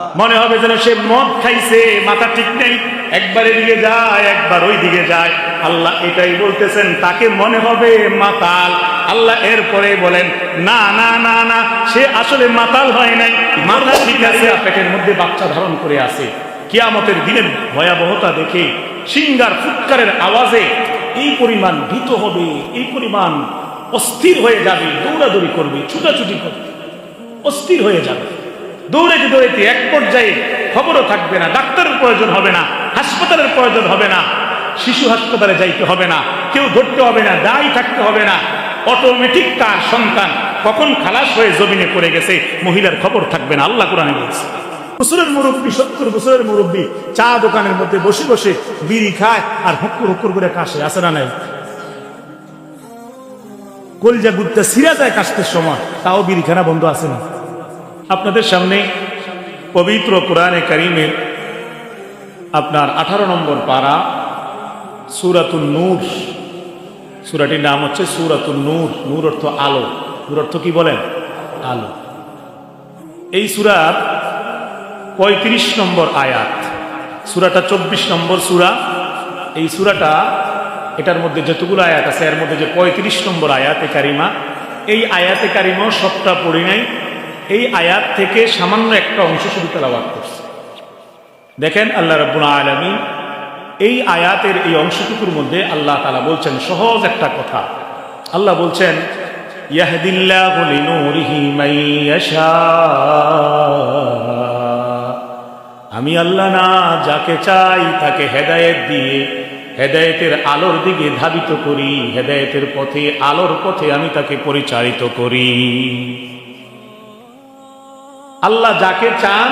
মনে হবে যেন সে মদ খাইছে, মাথা ঠিক নেই। একবার এদিকে যায়, একবার ওই দিকে যায়। আল্লাহ এটাই বলতেছেন, তাকে মনে হবে মাতাল। আল্লাহ এরপরে বলেন, না না না না, সে আসলে মাতাল হয় নাই। মাথা ঠিক আছে পেটের মধ্যে বাচ্চা ধারণ করে আছে। কিয়ামতের দিনের ভয়াবহতা দেখে সিঙ্গার ফুৎকারের আওয়াজে এই পরিমাণ ভীত হবে, এই পরিমাণ অস্থির হয়ে যাবে, দৌড়াদৌড়ি করবে, ছুটাছুটি করবে, অস্থির হয়ে যাবে। দৌড়াইতে দৌড়াইতে এক পর্যায়ে খবরও থাকবে না, ডাক্তারের প্রয়োজন হবে না, হাসপাতালের প্রয়োজন হবে না, শিশু হাসপাতালে যাইতে হবে না, কেউ ধরতে হবে না, দায়ী থাকতে হবে না। অটোমেটিক তার সন্তান কখন খালাস হয়ে জমিনে পড়ে গেছে, মহিলার খবর থাকবে না, আল্লাহ কোরআনে বলছে। বছরের মুরব্বী, সত্তর বছরের মুরব্বী, চা দোকানের মধ্যে বসে বসে বিড়ি খায় আর হুক্কুর হুক্কুর করে কাশে আসে না নাই? কলজা গুদ্দা সিরা যায় কাশতের সময়, তাও বিড়িখানা বন্ধ আছে না? আপনাদের সামনে পবিত্র কোরআনে কারিমের আপনার আঠারো নম্বর পাড়া সুরাতুল নূর। সুরাটির নাম হচ্ছে সুরাতুল নূর। নূর অর্থ আলো। নূর অর্থ কি বলেন? আলো। এই সুরার পঁয়ত্রিশ নম্বর আয়াত। সুরাটা চব্বিশ নম্বর সুরা। এই সুরাটা এটার মধ্যে যতগুলো আয়াত আছে, এর মধ্যে যে পঁয়ত্রিশ নম্বর আয়াতে কারিমা, এই আয়াতে কারিমাও সবটা পড়ি নাই। এই আয়াত থেকে সামান্য একটা অংশ শুধু তেলাবাদ করছে। দেখেন আল্লাহ রব্বুল আলমী এই আয়াতের এই অংশটুকুর মধ্যে আল্লাহ তালা বলছেন সহজ একটা কথা। আল্লাহ বলছেন আমি আল্লাহ না, যাকে চাই তাকে হেদায়েত দিয়ে হেদায়েতের আলোর দিকে ধাবিত করি, হেদায়েতের পথে, আলোর পথে আমি তাকে পরিচালিত করি। আল্লাহ যাকে চান,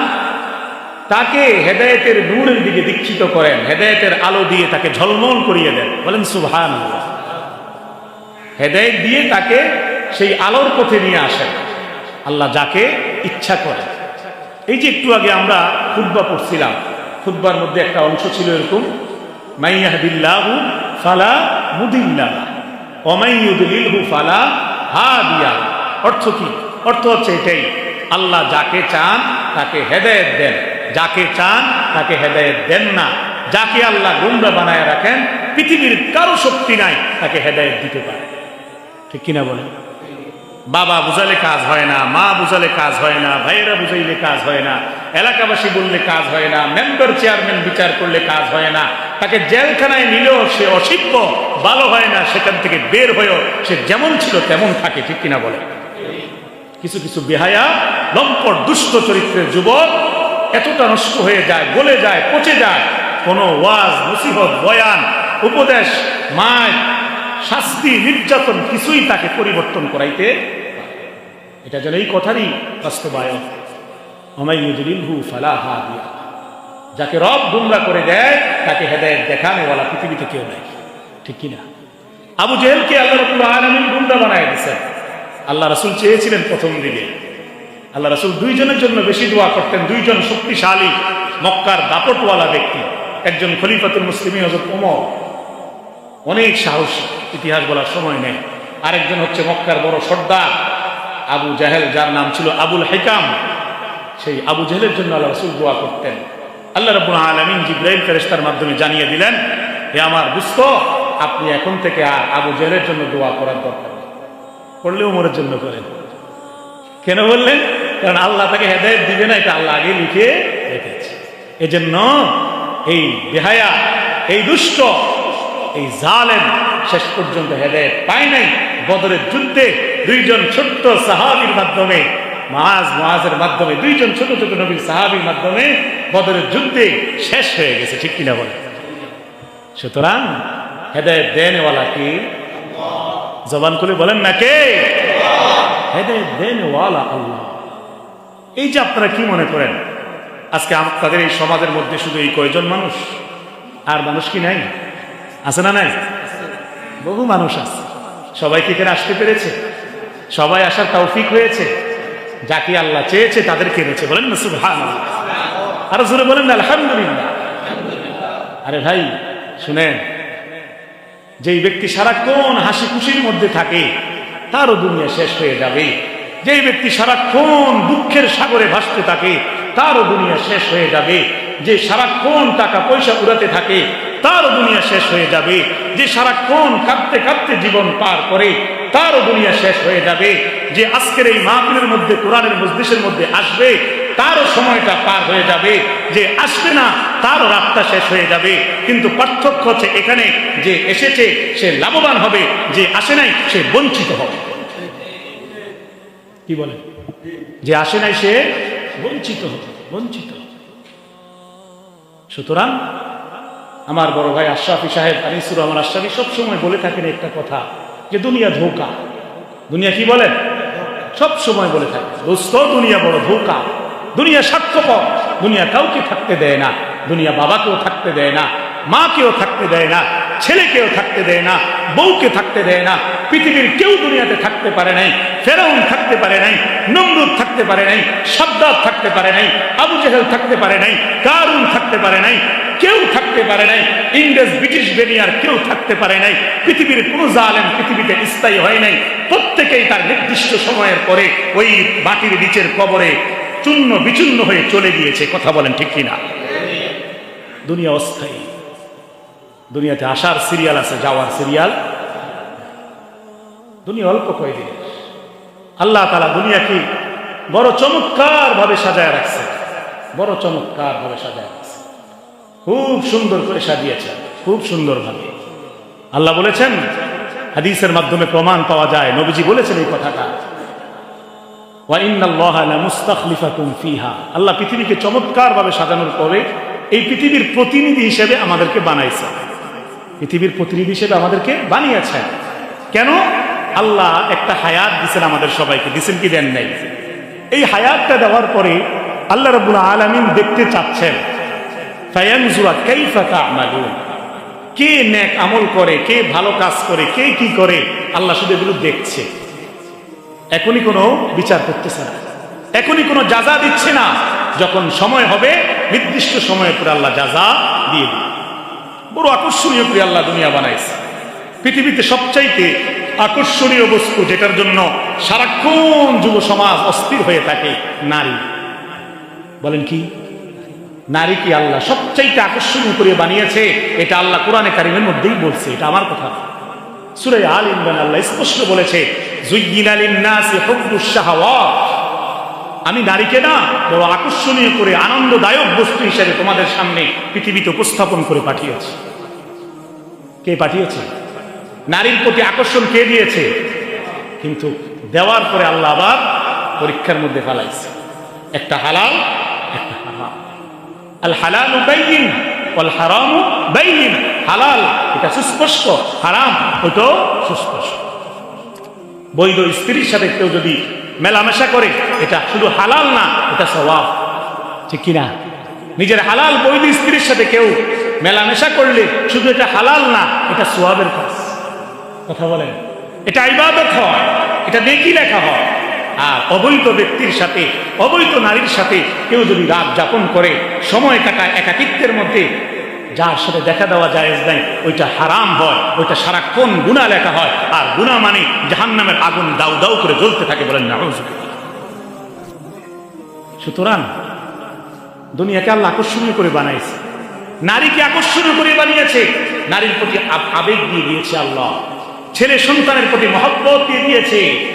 তাকে হেদায়েতের নূরের দিকে দীক্ষিত করেন, হেদায়েতের আলো দিয়ে তাকে ঝলমল করিয়ে দেন। বলেন সুভান হেদায়েত দিয়ে তাকে সেই আলোর পথে নিয়ে আসেন। আল্লাহ যাকে ইচ্ছা করে। এই যে একটু আগে আমরা খুদ্া পড়ছিলাম ফুটবার মধ্যে একটা অংশ ছিল এরকম ফালা মুদিল্লাহ ফালা হাদিয়া অর্থ কি? অর্থ হচ্ছে এটাই আল্লাহ যাকে চান তাকে হেদায়েত দেন। যাকে চান তাকে হেদায়েত দেন না। যাকে আল্লাহ গুমরা বানায় রাখেন, পৃথিবীর কারও শক্তি নাই, তাকে হেদায়েত দিতে পারে। ঠিক কিনা বলেন? বাবা বুঝালে কাজ হয় না, মা বুঝালে কাজ হয় না, ভাইয়েরা বুঝাইলে কাজ হয় না, এলাকাবাসী বললে কাজ হয় না, মেম্বার চেয়ারম্যান বিচার করলে কাজ হয় না, তাকে জেলখানায় নিলেও সে অসিদ্ধ ভালো হয় না, সেখান থেকে বের হয়েও সে যেমন ছিল তেমন থাকে, ঠিক কিনা বলে কিছু কিছু বেহায়া লম্পট, দুষ্ট চরিত্রের যুবক, এতটা নষ্ট হয়ে যায়, গলে যায়, পচে যায়। কোনো ওয়াজ মুসিবত বয়ান, উপদেশ, মায়, শাস্তি, নির্যাতন কিছুই তাকে পরিবর্তন করাইতে এটা যেন এই কথারই বাস্তবায়ন। যাকে রব গুমরা করে দেয়, তাকে হেদায়ত দেখানেওয়ালা পৃথিবীতে কেউ নাই। ঠিক কিনা? আবু জেহেলকে আল্লাহ রবুল আলমিন গুমরা বানায় দিয়েছেন। আল্লাহ রাসুল চেয়েছিলেন প্রথম দিকে। আল্লাহ রাসুল দুইজনের জন্য বেশি দোয়া করতেন। দুইজন শক্তিশালী মক্কার দাপটওয়ালা ব্যক্তি। একজন খলিফাতুল মুসলিম হজরত ওমর। অনেক সাহস ইতিহাস বলার সময় নেই। আরেকজন হচ্ছে মক্কার বড় সর্দার আবু জাহেল, যার নাম ছিল আবুল হেকাম। সেই আবু জাহেলের জন্য আল্লাহ রসুল দোয়া করতেন। আল্লাহ রবুল আলমিন জিব্রাহিম ফেরেস্তার মাধ্যমে জানিয়ে দিলেন, হে আমার বুঝতো আপনি এখন থেকে আর আবু জাহেলের জন্য দোয়া করার দরকার নেই। করলে উমরের জন্য করেন। কেন বললেন? কারণ আল্লাহ তাকে হেদায়ত দিবে না, এটা আল্লাহ আগে লিখে রেখেছে। এজন্য এই বেহায়া, এই দুষ্ট, এই জালেম শেষ পর্যন্ত হেদায়ত পায় নাই। বদরের যুদ্ধে দুইজন ছোট্ট সাহাবির মাধ্যমে মাজ মাজের মাধ্যমে, দুইজন ছোট ছোট নবীর সাহাবির মাধ্যমে বদরের যুদ্ধে শেষ হয়ে গেছে, ঠিক কিনা বলে সুতরাং হেদায়ত দেনওয়ালা কি? জবান করে বলেন না কে? হেদায়ত দেনওয়ালা আল্লাহ। এই যে আপনারা কি মনে করেন? আজকে আপনাদের এই সমাজের মধ্যে শুধু এই কয়জন মানুষ? আর মানুষ কি নাই? আছে না নাই? বহু মানুষ আছে। সবাই কি এখানে আসতে পেরেছে? সবাই আসার তৌফিক হয়েছে। যাকে আল্লাহ চেয়েছে তাদের কেনেছে বলেন না সুভান আরও জোরে বলেন না, আলহামদুলিল্লাহ। আরে ভাই, শুনেন। যেই ব্যক্তি সারাক্ষণ হাসি খুশির মধ্যে থাকে, তারও দুনিয়া শেষ হয়ে যাবে যেই ব্যক্তি সারাক্ষণ দুঃখের সাগরে ভাসতে থাকে, তারও দুনিয়া শেষ হয়ে যাবে। যে সারাক্ষণ টাকা পয়সা উড়াতে থাকে, তারও দুনিয়া শেষ হয়ে যাবে। যে সারাক্ষণ কাঁদতে কাঁদতে জীবন পার করে, তারও দুনিয়া শেষ হয়ে যাবে। যে আজকের এই মাহফিলের মধ্যে, কোরআনের মজলিসের মধ্যে আসবে, তারও সময়টা পার হয়ে যাবে। যে আসবে না, তারও রাতটা শেষ হয়ে যাবে। কিন্তু পার্থক্য হচ্ছে এখানে, যে এসেছে, সে লাভবান হবে, যে আসে নাই, সে বঞ্চিত হবে। কি বলে? যে আসে নাই সে বঞ্চিত বঞ্চিত সুতরাং আমার বড় ভাই আশরাফি সাহেব আনিসুর আমার আশরাফি সবসময় বলে থাকেন একটা কথা, যে দুনিয়া ধোকা। দুনিয়া কি বলেন সব সময় বলে থাকে, দোস্ত, দুনিয়া বড় ধোকা। দুনিয়া স্বার্থপর। দুনিয়া কাউকে থাকতে দেয় না। দুনিয়া বাবাকেও থাকতে দেয় না। মাকেও থাকতে দেয় না, ছেলেকেও থাকতে দেয় না, বউকে থাকতে দেয় না, পৃথিবীর কেউ দুনিয়াতে থাকতে পারে নাই, ফেরাউন থাকতে পারে নাই, নমরুদ থাকতে পারে নাই সাদ্দাত থাকতে পারে নাই, আবু জেহেল থাকতে পারে নাই, কারুন থাকতে পারে নাই, কেউ থাকতে পারে নাই, ইংরেজ, ব্রিটিশ বেনিয়ার কেউ থাকতে পারে নাই, পৃথিবীর কোনো জালেম পৃথিবীতে স্থায়ী হয় নাই, প্রত্যেকেই তার নির্দিষ্ট সময়ের পরে ওই মাটির নিচের কবরে চূর্ণ বিচূর্ণ হয়ে চলে গিয়েছে, কথা বলেন ঠিক কিনা? দুনিয়া অস্থায়ী। দুনিয়াতে আসার সিরিয়াল আছে, যাওয়ার সিরিয়াল। দুনিয়া অল্প কয়েকদিন আল্লাহ তালা দুনিয়াকে বড় চমৎকার ভাবে সাজায় রাখছে। বড় চমৎকার ভাবে সাজায় রাখছে। খুব সুন্দর করে সাজিয়েছে, খুব সুন্দর ভাবে আল্লাহ বলেছেন, হাদিসের মাধ্যমে প্রমাণ পাওয়া যায়, নবীজি বলেছেন এই কথাটা। আল্লাহ পৃথিবীকে চমৎকার ভাবে সাজানোর পরে এই পৃথিবীর প্রতিনিধি হিসেবে আমাদেরকে বানাইছে। পৃথিবীর প্রতিনিধি হিসেবে আমাদেরকে বানিয়েছেন। কেন? আল্লাহ একটা হায়াত দিচ্ছেন আমাদের সবাইকে দিচ্ছেন কি দেন নাই। এই হায়াতটা দেওয়ার পরে আল্লাহ রবুল আলমিন দেখতে চাচ্ছেন কে নেক আমল করে, কে ভালো কাজ করে, কে কি করে, আল্লাহ শুধু এগুলো দেখছে। এখনই কোনো বিচার করতেছে না। এখনই কোনো যাজা দিচ্ছে না। যখন সময় হবে, নির্দিষ্ট সময়ের পরে আল্লাহ যাজা দিয়ে দিবে। বড় আকর্ষণীয় করে আল্লাহ দুনিয়া বানাইছে। পৃথিবীতে সবচাইতে আকর্ষণীয় বস্তু যেটার জন্য সারাক্ষণ যুব সমাজ অস্থির হয়ে থাকে, নারী। বলেন কি? নারী কি আল্লাহ সবচাইতে আকর্ষণীয় করে বানিয়েছে? এটা আল্লাহ কোরআনে কারিমের মধ্যেই বলছে, এটা আমার কথা সুরে আল ইমরান আল্লাহ স্পষ্ট বলেছে আমি নারীকে না বড় আকর্ষণীয় করে আনন্দদায়ক বস্তু হিসেবে তোমাদের সামনে পৃথিবীতে উপস্থাপন করে পাঠিয়েছি। কে পাঠিয়েছে? নারীর প্রতি আকর্ষণ কে দিয়েছে? কিন্তু দেওয়ার পরে আল্লাহ আবার পরীক্ষার মধ্যে ফেলাইছে। একটা হালাল, একটা আল হালাল অল হারাম বাইন। হালাল, এটা সুস্পষ্ট। হারাম, ওইটাও সুস্পষ্ট। বৈধ স্ত্রীর সাথে কেউ যদি মেলামেশা করে, এটা শুধু হালাল না, এটা স্বভাব ঠিক কিনা? নিজের হালাল বৈধ স্ত্রীর সাথে কেউ মেলামেশা করলে শুধু এটা হালাল না, এটা সোয়াবের কাজ। কথা বলেন। এটা ইবাদত হয়, এটা দেখি লেখা হয়। আর অবৈধ ব্যক্তির সাথে, অবৈধ নারীর সাথে কেউ যদি রাত যাপন করে, সময় কাটায় একাকিত্বের মধ্যে, যার সাথে দেখা দেওয়া যায় নাই, ওইটা হারাম হয়, ওইটা সারাক্ষণ গুণা লেখা হয়। আর গুণা মানে জাহান নামের আগুন দাউ দাউ করে জ্বলতে থাকে বলেন না সুতরাং দুনিয়াকে আল্লাহ আকর্ষণীয় করে বানাইছে। নারীকে আকর্ষণ করে বানিয়েছে। নারীর প্রতি আবেগ দিয়ে দিয়েছে আল্লাহ। ছেলে সন্তানের প্রতি মহব্বত দিয়ে দিয়েছে।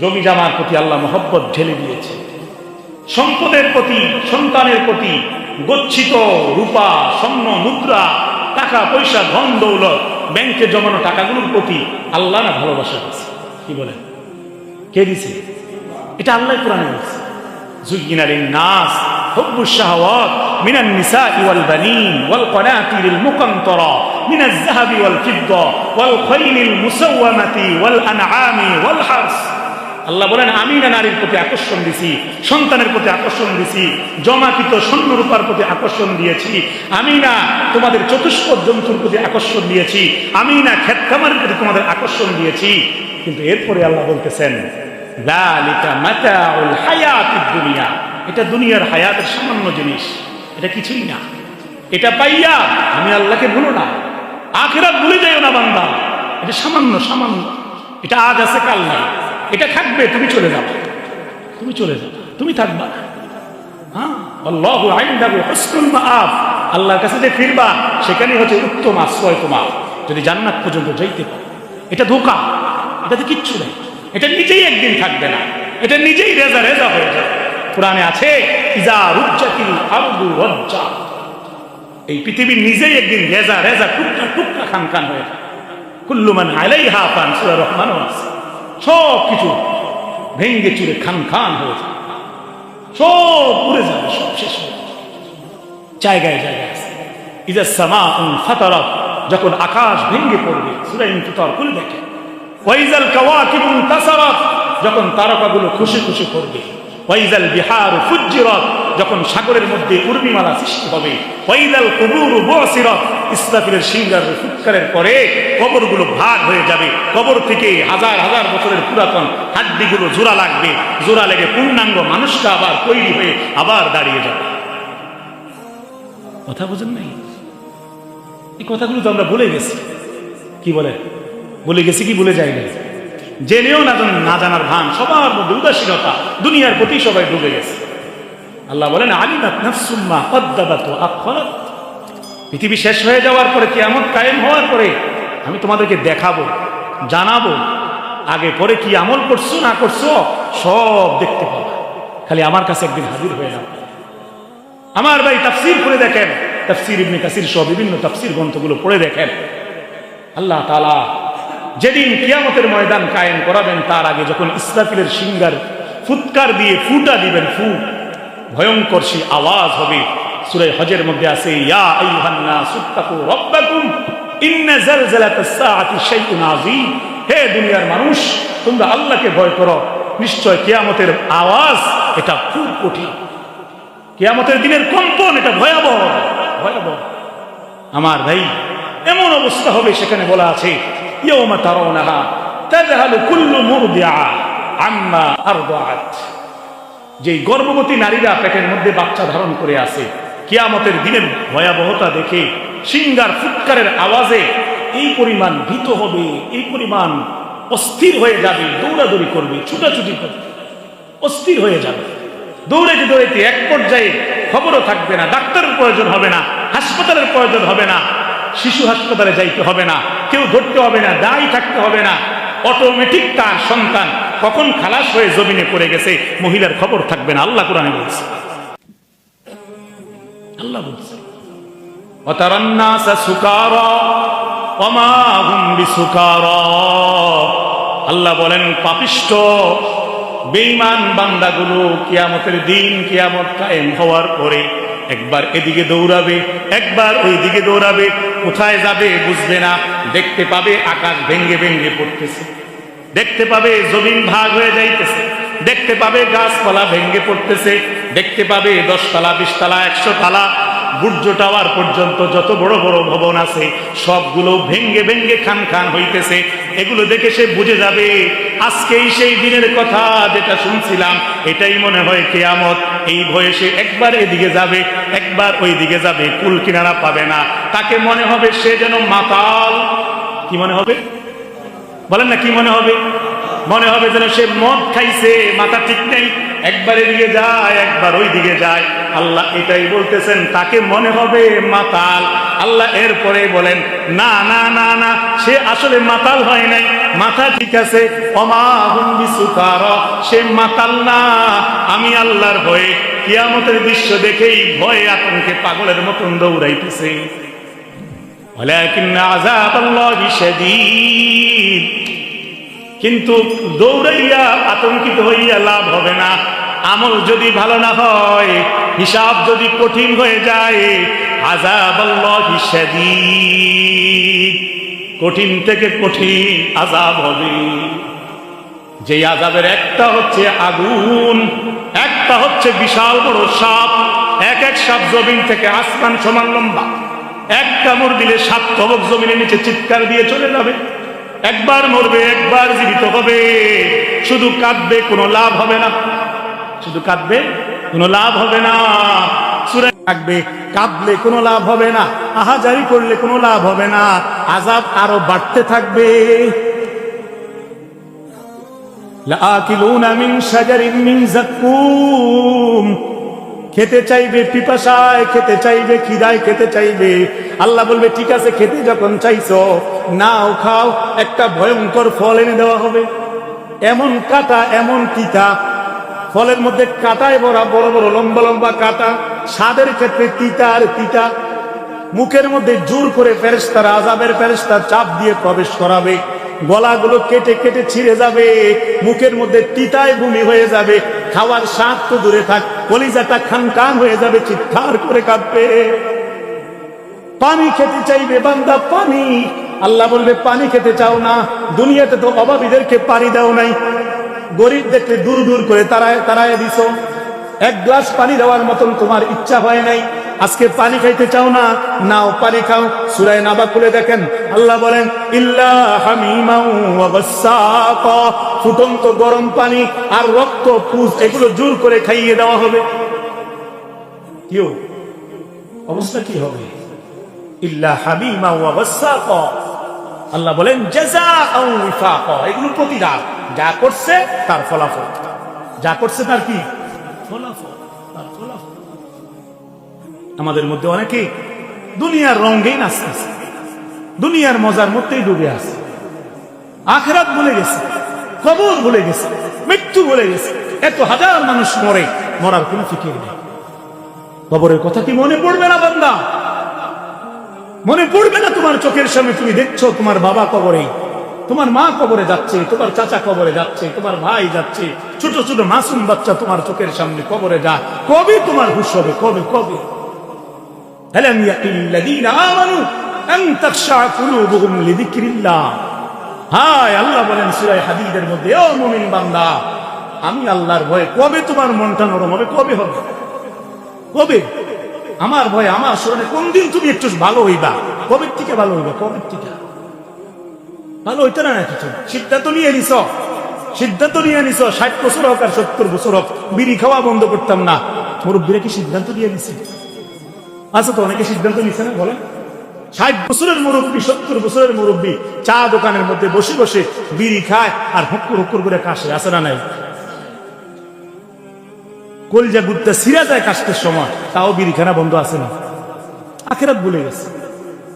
জমি জামার প্রতি আল্লাহ মহব্বত ঢেলে দিয়েছে। সম্পদের প্রতি, সন্তানের প্রতি গচ্ছিত রূপা, স্বর্ণ, মুদ্রা, টাকা, পয়সা, ধন, দৌলত, ব্যাংকে জমানো টাকাগুলোর প্রতি আল্লাহ না ভালোবাসা দিয়েছে। কি বলেন? কে দিছে এটা আল্লাহ কোরআনে বলছে। জুগিনারিন নাস حب الشهوات من النساء والبنين والقناطير المقنطرة من الذهب والفضة والخيل المسومة والأنعام والحرث আল্লাহ বলেন আমি না নারীর প্রতি আকর্ষণ দিছি সন্তানের প্রতি আকর্ষণ দিছি জমাকৃত স্বর্ণ রূপার প্রতি আকর্ষণ দিয়েছি আমি না তোমাদের চতুষ্পদ জন্তুর প্রতি আকর্ষণ দিয়েছি আমি না ক্ষেত খামারের প্রতি তোমাদের আকর্ষণ দিয়েছি কিন্তু এরপরে আল্লাহ বলতেছেন দুনিয়া এটা দুনিয়ার হায়াতের সামান্য জিনিস। এটা কিছুই না। এটা পাইয়া আমি আল্লাহকে ভুলো না। আখেরাত ভুলে যাইও না বান্দা। এটা সামান্য সামান্য। এটা আজ আছে, কাল নাই। এটা থাকবে, তুমি চলে যাবে তুমি চলে যাবে তুমি থাকবা হ্যাঁ? আল্লাহু ইনদাহু হুসনুল মাআব। আল্লাহর কাছে যে ফিরবা সেখানে হচ্ছে উত্তম আশ্রয় তোমার। যদি জান্নাত পর্যন্ত যাইতে পারো। এটা ধোকা। এটাতে কিচ্ছু নেই। এটা নিজেই একদিন থাকবে না। এটা নিজেই রেজা রেজা হয়ে যাবে। কোরআনে আছে, ইজা এই পৃথিবী নিজেই একদিন রেজা রেজা, টুকরা টুকরা খান খান হয়ে কুল্লুমান আলাইহা হা পান রহমানও আছে সব কিছু ভেঙ্গে চুরে খান খান হয়ে সব উড়ে যাবে, সব শেষ হয়ে জায়গায় জায়গায় আছে। ইজা সামা ফাতারাত। যখন আকাশ ভেঙ্গে পড়বে সুরাই তুতার খুলে দেখে। ওয়াইজাল কাওয়াকিবুন তাসারাত। যখন তারকাগুলো খুশি খুশি করবে ওয়াইজাল বিহার যখন সাগরের মধ্যে উর্মিমালা সৃষ্টি হবে, ওয়াইজাল কুবুর বুসিরাত ইসরাফিলের সিংহার ফুৎকারের পরে কবরগুলো ভাগ হয়ে যাবে। কবর থেকে হাজার হাজার বছরের পুরাতন হাড্ডিগুলো জোড়া লাগবে। জোড়া লেগে পূর্ণাঙ্গ মানুষটা আবার তৈরি হয়ে আবার দাঁড়িয়ে যাবে। কথা বুঝেন নাই? এই কথাগুলো তো আমরা ভুলে গেছি। কি বলে? বলে গেছি কি ভুলে যাই না জেনেও না জান- না জানার ভান। সবার মধ্যে উদাসীনতা দুনিয়ার প্রতি সবাই ডুবে গেছে। আল্লাহ বলেন, আলিমাত নাফসুম্মা ওয়া পৃথিবী শেষ হয়ে যাওয়ার পরে, কিয়ামত কায়েম হওয়ার পরে আমি তোমাদেরকে দেখাবো, জানাব, আগে পরে কি আমল করছ, না করছ, সব দেখতে পাবো। খালি আমার কাছে একদিন হাজির হয়ে যাবে আমার ভাই তাফসির করে দেখেন। তাফসির ইবনে কাসির সহ বিভিন্ন তাফসির গ্রন্থগুলো পড়ে দেখেন। আল্লাহ তাআলা যেদিন কিয়ামতের ময়দান কায়েম করাবেন, তার আগে যখন ইসরাফিলের সিঙ্গার ফুৎকার দিয়ে ফুটা দিবেন ফু ভয়ঙ্কর সেই আওয়াজ হবে। সূরা হজের মধ্যে আছে হে দুনিয়ার মানুষ, তোমরা আল্লাহকে ভয় করো। নিশ্চয় কিয়ামতের আওয়াজ এটা খুব কঠিন। কিয়ামতের দিনের কম্পন এটা ভয়াবহ ভয়াবহ। আমার ভাই, এমন অবস্থা হবে সেখানে বলা আছে ইয়ৌমা তারাউনাহা তাযহালু কুল্লু মুরদিআ আম্মা আরদাআত যেই গর্ভবতী নারীরা পেটের মধ্যে বাচ্চা ধারণ করে আছে কিয়ামতের দিনের ভয়াবহতা দেখে সিঙ্গার ফুৎকারের আওয়াজে এই পরিমাণ ভীত হবে, এই পরিমাণ অস্থির হয়ে যাবে, দৌড়াদৌড়ি করবে, ছুটাছুটি করবে, অস্থির হয়ে যাবে। দৌড়াইতে দৌড়াইতে এক পর্যায়ে খবরও থাকবে না, ডাক্তারের প্রয়োজন হবে না, হাসপাতালের প্রয়োজন হবে না, শিশু হাসপাতালে যাইতে হবে না। কেউ ধরতে হবে না দায়ী থাকতে হবে না। অটোমেটিক তার সন্তান কখন খালাস হয়ে জমিনে পড়ে গেছে, মহিলার খবর থাকবে না, আল্লাহ কোরআনে বলছে। আল্লাহ বলছে আল্লাহ বলেন পাপিষ্ট বেইমান বান্দাগুলো কিয়ামতের দিন, কিয়ামত কায়েম হওয়ার পরে একবার এদিকে দৌড়াবে, একবার ওইদিকে দৌড়াবে, কোথায় যাবে বুঝবে না। দেখতে পাবে, আকাশ ভেঙ্গে ভেঙ্গে পড়তেছে। দেখতে পাবে, জমিন ভাগ হয়ে যাইতেছে। দেখতে পাবে, গাছপালা ভেঙ্গে পড়তেছে। দেখতে পাবে, দশতলা, বিশতলা একশো তালা বুর্জ টাওয়ার পর্যন্ত যত বড় বড় ভবন আছে, সবগুলো ভেঙ্গে ভেঙ্গে খান খান হইতেছে। এগুলো দেখে সে বুঝে যাবে, আজকেই সেই দিনের কথা যেটা শুনছিলাম, এটাই মনে হয় কেয়ামত। এই ভয়ে সে একবার এদিকে যাবে, একবার ওই দিকে যাবে, কুল কিনারা পাবে না। তাকে মনে হবে সে যেন মাতাল। কি মনে হবে? বলেন না, কি মনে হবে? মনে হবে যেন সে মদ খাইছে মাথা ঠিক নেই একবার এদিকে যায় একবার ওই দিকে যায় আল্লাহ এটাই বলতেছেন তাকে মনে হবে মাতাল আল্লাহ এরপরে বলেন না না না না সে আসলে মাতাল হয় নাই মাথা ঠিক আছে অমাহুম্বি সুকার সে মাতাল না আমি আল্লাহর ভয়ে কিয়ামতের দৃশ্য দেখেই ভয়ে আতঙ্কে পাগলের মতন দৌড়াইতেছে ولكن عذاب الله شديد কিন্তু দৌড়াইয়া আতঙ্কিত হইয়া লাভ হবে না। আমল যদি ভালো না হয়, হিসাব যদি কঠিন হয়ে যায় কঠিন থেকে কঠিন আজাব হবে। যে আজাবের একটা হচ্ছে আগুন, একটা হচ্ছে বিশাল বড় সাপ, এক এক সাপ জমিন থেকে আসমান সমান লম্বা। এক কামড় দিলে সাত কবক জমিনের নিচে চিৎকার দিয়ে চলে যাবে। একবার মরবে একবার জীবিত হবে শুধু কাঁদবে কোনো লাভ হবে না শুধু কাঁদবে কোনো লাভ হবে না সুরে থাকবে কাঁদলে কোনো লাভ হবে না আহাজারি করলে কোনো লাভ হবে না আজাব আরো বাড়তে থাকবে لآكلون من شجر من زقوم খেতে চাইবে, পিপাসায় খেতে চাইবে খিদায় খেতে চাইবে। আল্লাহ বলবে, ঠিক আছে, খেতে যখন চাইছো, নাও খাও, একটা ভয়ঙ্কর ফল এনে দেওয়া হবে। এমন কাটা, এমন তিতা, ফলের মধ্যে কাটায় ভরা বড় বড় লম্বা লম্বা কাটা, স্বাদের ক্ষেত্রে তিতা আর তিতা। মুখের মধ্যে জোর করে ফেরেস্তার আজাবের ফেরেস্তার চাপ দিয়ে প্রবেশ করাবে। গলাগুলো কেটে কেটে ছিঁড়ে যাবে, মুখের মধ্যে তিতায় ভূমি হয়ে যাবে। খাওয়ার স্বাদ তো দূরে থাক, কলিজাটা খান কান হয়ে যাবে, চিৎকার করে কাঁদবে পানি খেতে চাইবে বান্দা, পানি। আল্লাহ বলবে, পানি খেতে চাও না, দুনিয়াতে তো অভাবীদেরকে পানি দাও নাই। গরিব দেখলে দূর দূর করে তারায় তারায় দিছ। এক গ্লাস পানি দেওয়ার মতন তোমার ইচ্ছা হয় নাই। আজকে পানি খাইতে চাও না? নাও, পানি খাও। সুরায় নাবা খুলে দেখেন। আল্লাহ বলেন ফুটন্ত গরম পানি আর রক্ত পুষ এগুলো জোর করে খাইয়ে দেওয়া হবে। কিও অবস্থা কি হবে? ইল্লা হামিমা আল্লাহ বলেন এগুলো প্রতিদান। যা করছে তার ফলাফল। যা করছে তার কি? আমাদের মধ্যে অনেকে দুনিয়ার রঙ্গেই নাচতেছে। দুনিয়ার মজার মধ্যেই ডুবে আছে। আখরাত ভুলে গেছে, কবর ভুলে গেছে, মৃত্যু ভুলে গেছে। এত হাজার মানুষ মরে, মরার কোনো ফিকির নেই। কবরের কথা কি মনে পড়বে না বান্দা? মনে পড়বে না তোমার চোখের সামনে, তুমি দেখছ তোমার বাবা কবরে। তোমার মা কবরে যাচ্ছে, তোমার চাচা কবরে যাচ্ছে, তোমার ভাই যাচ্ছে। ছোট ছোট মাসুম বাচ্চা তোমার চোখের সামনে কবরে যা কবে তোমার হুশ হবে? কবে কবে? ألم يقل الذين آمنوا أن تخشع قلوبهم لذكر الله হায় আল্লাহ বলেন সুরাই হাদিদের মধ্যে ও মুমিন বান্দা আমি আল্লাহর ভয়ে কবে তোমার মনটা নরম হবে কবে হবে কবে আমার ভয় আমার স্মরণে কোন দিন তুমি একটু ভালো হইবা কবে থেকে ভালো হইবা কবে থেকে ভালো হইতে না না কিছু সিদ্ধান্ত নিয়ে নিছ সিদ্ধান্ত নিয়ে নিছ ষাট বছর হোক আর সত্তর বছর হোক বিড়ি খাওয়া বন্ধ করতাম না মুরব্বীরা কি সিদ্ধান্ত নিয়ে নিছে আচ্ছা তো অনেকে সিদ্ধান্ত নিচ্ছে না, বলেন। ষাট বছরের মুরব্বী, সত্তর বছরের মুরব্বী চা দোকানের মধ্যে বসে বসে বিড়ি খায় আর হুক্কুর হুক্কুর করে কাশে, আছে না নাই? কলজা গুত্তা সিরা যায় কাশতের সময়, তাও বিড়িখানা বন্ধ আছে না। আখেরাত ভুলে গেছে।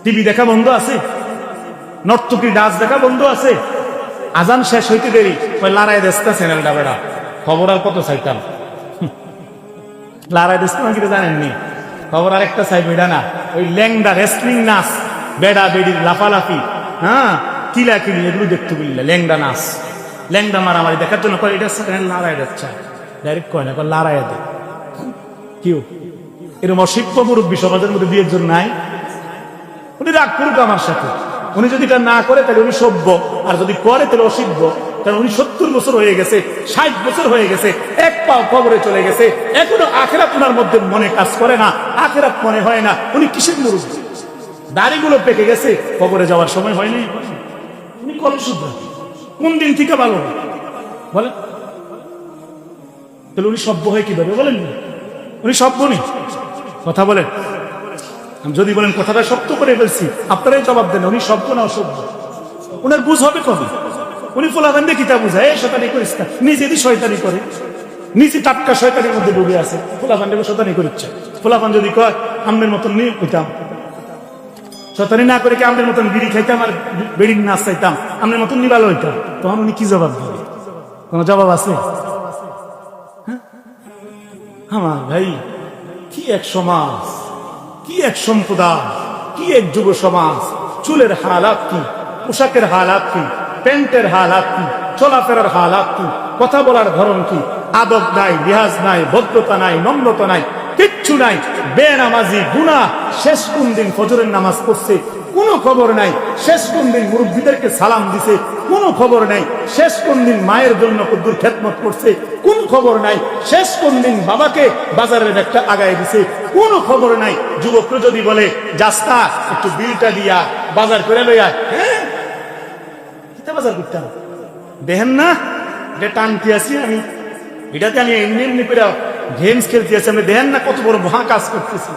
টিভি দেখা বন্ধ আছে, নর্তকী ডান্স দেখা বন্ধ আছে। আজান শেষ হইতে দেরি ওই লারাই দেশটা চ্যানেলটা বেড়া। খবর আর কত চাইতাম? লারাই দেশটা কি জানেননি? খবর আর একটা চাইব, এটা না, ওই ল্যাংডা রেসলিং নাচ, বেড়া বেড়ির লাফালাফি হ্যাঁ? কিলা কিলি এগুলো দেখতে বললে ল্যাংডা নাচ। ল্যাংডা মারামারি দেখার জন্য কয়, এটা লারাই যাচ্ছে ডাইরেক্ট কয় না, কয় লারাই দে কেউ? এরকম অসিক্ষ মুরব্বী সমাজের মধ্যে দুই একজন নাই। উনি রাগ করুক আমার সাথে। উনি যদি এটা না করে, তাহলে উনি সভ্য। আর যদি করে, তাহলে অসিদ্ধ কারণ উনি সত্তর বছর হয়ে গেছে, ষাট বছর হয়ে গেছে, এক পাও কবরে চলে গেছে, এখনও আখেরাত ওনার মধ্যে মনে কাজ করে না, আখেরাত মনে হয় না, উনি কিসের মুরব্বী? দাড়িগুলো পেকে গেছে, কবরে যাওয়ার সময় হয়নি। উনি কলশুদ্ধ কোন দিন থেকে ভালো? বলেন। তাহলে উনি সভ্য হয় কীভাবে বলেন? উনি সভ্য নেই কথা বলেন। যদি বলেন কথাটা শক্ত করে ফেলছি আপনারাই জবাব দেন, উনি সভ্য না অসভ্য? ওনার বুঝ হবে কবে? উনি ফোলাফান দিয়ে কিতাব বুঝায় শতানি করিস না। নিজেরই শয়তানি করে, নিজে টাটকা শয়তানির মধ্যে ডুবে আছে ফোলাফান দেখে শতানি করিচ্ছে। ফোলাফান যদি কয় আমনের মতন নিয়ে হইতাম শতানি না করে কি আমনের মতন বিড়ি খাইতাম আর বেড়ির নাচ চাইতাম? আমনের মতন নিবাল হইতাম? তখন উনি কি জবাব দিবে? কোনো জবাব আছে? হ্যাঁ? আমার ভাই, কি এক সমাজ, কি এক সম্প্রদায়, কি এক যুব সমাজ, চুলের হালাত কি, পোশাকের হালাত কি? প্যান্টের হালাত কি? চলাফেরার হালাত কি? কথা বলার ধরন কি? আদব নাই, লিহাজ নাই, ভদ্রতা নাই, নম্রতা নাই, কিচ্ছু নাই। বেনামাজি গুণা শেষ কোন দিন ফজরের নামাজ পড়ছে? কোনো খবর নাই। শেষ কোন দিন মুরব্বীদেরকে সালাম দিছে? কোনো খবর নাই। শেষ কোন দিন মায়ের জন্য কদ্দুর খেদমত করছে? কোন খবর নাই? শেষ কোন দিন বাবাকে বাজারের একটা আগায় দিছে? কোনো খবর নাই। যুবকরা যদি বলে, যাস্তা, একটু বিলটা দিয়া বাজার করে লইয়া কিতা বাজার করতাম দেখেন না, এটা টানতে আছি আমি? এটাতে আমি এমনি করে গেমস খেলতে আছি, আমি দেখেন না কত বড় মহা কাজ করতেছি।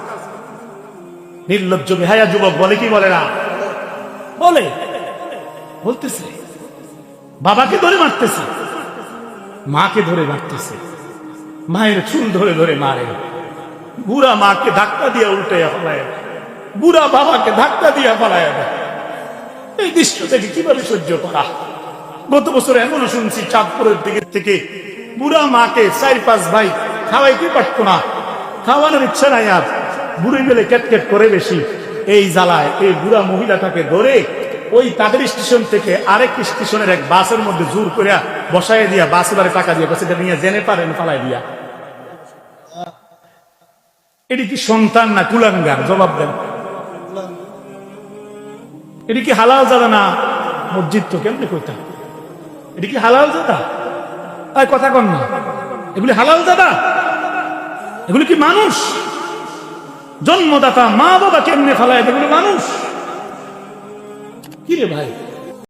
নির্লজ্জ বেহায়া যুবক বলে কি বলে না? বলে। বলতেছে, বাবাকে ধরে মারতেছে। মাকে ধরে মারতেছে। মায়ের চুল ধরে ধরে মারে। বুড়া মাকে ধাক্কা দিয়ে উল্টে ফেলায়। বুড়া বাবাকে ধাক্কা দিয়ে ফেলায়। এই দৃশ্য থেকে কীভাবে সহ্য করা? গত বছর এমনও শুনছি চাঁদপুরের দিকে থেকে বুড়া মাকে চার পাঁচ ভাই খাওয়াইতে পারতো না। খাওয়ানোর ইচ্ছা নাই আর। বুড়ি গেলে ক্যাটকেট করে বেশি। এই জ্বালায় এই বুড়া মহিলাটাকে ধরে ওই তাদের স্টেশন থেকে আরেক স্টেশনের এক বাসের মধ্যে জোর করে বসায় দিয়া বাস এবারে টাকা দিয়ে, বসে নিয়ে জেনে পারেন, ফালাই দিয়া। এটি কি সন্তান না কুলাঙ্গার? জবাব দেন। এটি কি হালাল জাদা না? মসজিদ তো কেমনি কইতাম এটি কি হালাল জাদা? আয়, কথা কন না। এগুলি হালাল জাদা? এগুলি কি মানুষ? জন্মদাতা মা বাবা কেমনে ফেলায়? এগুলি মানুষ। কি রে ভাই?